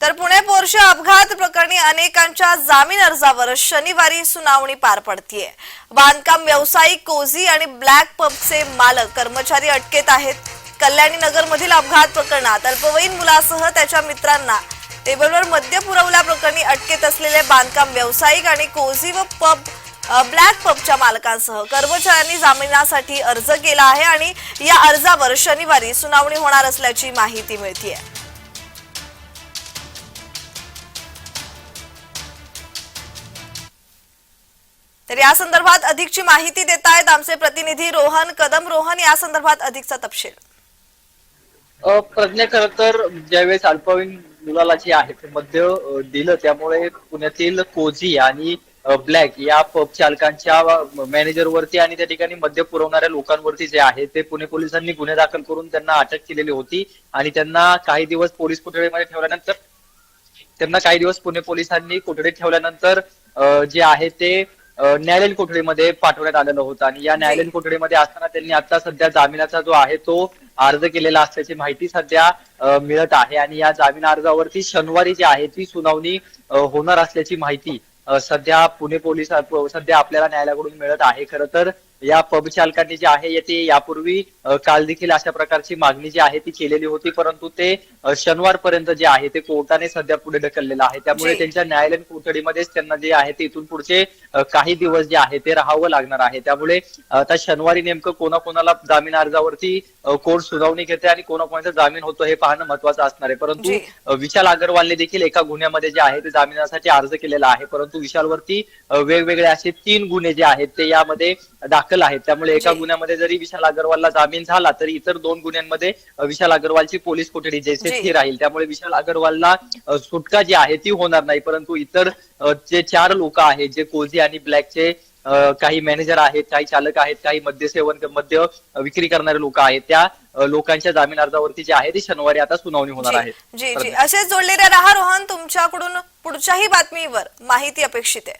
तर पुणे पोर्श अपघात प्रकरणी अनेकांच्या जामीन अर्जावर शनिवारी सुनावणी पार पडतीये. बांधकाम व्यावसायिक कोझी आणि ब्लॅक पबचे मालक कर्मचारी अटकेत आहेत. कल्याणी नगर मधील अपघात प्रकरणात अल्पवयीन मुलासह त्याच्या मित्रांना टेबलवर मद्य पुरवल्याप्रकरणी अटकेत असलेले बांधकाम व्यावसायिक आणि कोझी व पब ब्लॅक पबच्या मालकांसह कर्मचाऱ्यांनी जामिनासाठी अर्ज केला आहे आणि या अर्जावर शनिवारी सुनावणी होणार असल्याची माहिती मिळतीये. तर या संदर्भात अधिकची माहिती देत आहेत आमचे प्रतिनिधी रोहन कदम. रोहन या संदर्भात अधिकचा तपशील. प्रज्ञा खर तर ज्यावेळेस अल्पवयीन मुलाला जे आहे ते मद्य दिलं त्यामुळे पुण्यातील कोझी आणि ब्लॅक या पब चालकांच्या मॅनेजरवरती आणि त्या ठिकाणी मद्य पुरवणाऱ्या लोकांवरती जे आहे ते पुणे पोलिसांनी गुन्हे दाखल करून त्यांना अटक केलेली होती आणि त्यांना काही दिवस पोलीस कोठडीमध्ये ठेवल्यानंतर त्यांना काही दिवस पुणे पोलिसांनी कोठडीत ठेवल्यानंतर जे आहे ते न्यायालयीन कोठडीमध्ये पाठवण्यात आलेलं होतं. आणि या न्यायालयीन कोठडीमध्ये असताना त्यांनी आता सध्या जामिनाचा जो आहे तो अर्ज केलेला असल्याची माहिती सध्या मिळत आहे. आणि या जामीन अर्जावरती शनिवारी जी आहे ती सुनावणी होणार असल्याची माहिती सध्या पुणे पोलीस सध्या आपल्याला न्यायालयाकडून मिळत आहे. खरं तर या पब चालकांनी जे आहे ते यापूर्वी काल देखील अशा प्रकारची मागणी जी आहे ती केलेली होती परंतु ते अ, शनिवारपर्यंत जे आहे ते कोर्टाने सध्या पुढे ढकललेलं आहे. त्यामुळे. त्यांच्या न्यायालयीन कोठडीमध्येच त्यांना जे आहे ते इथून पुढचे काही दिवस जे आहे ते राहावं लागणार आहे. त्यामुळे आता शनिवारी नेमकं कोणाकोणाला जामीन अर्जावरती कोर्ट सुनावणी घेते आणि कोणाकोणाचा जामीन होतो हे पाहणं महत्वाचं असणार आहे. परंतु विशाल अग्रवालने देखील एका गुन्ह्यामध्ये जे आहे ते जामिनासाठी अर्ज केलेला आहे. परंतु विशालवरती वेगवेगळे असे तीन गुन्हे जे आहेत ते यामध्ये दाखल आहेत त्यामुळे एका जी. गुन्ह्यामध्ये जरी विशाल अग्रवालला जामीन झाला तरी इतर दोन गुन्ह्यांमध्ये विशाल अग्रवालची पोलीस कोठडी जैसे जी. ती राहील. त्यामुळे विशाल अग्रवालला सुटका जी आहे ती होणार नाही. परंतु इतर जे चार लोक आहेत जे कोझी आणि ब्लॅकचे काही मॅनेजर आहेत काही चालक आहेत काही मद्यसेवन मद्य विक्री करणारे लोक आहेत त्या लोकांच्या जामीन अर्जावरती जे आहे ती शनिवारी आता सुनावणी होणार आहे. जी जी. असेच जोडलेले रहा रोहन. तुमच्याकडून पुढच्याही बातमीवर माहिती अपेक्षित आहे.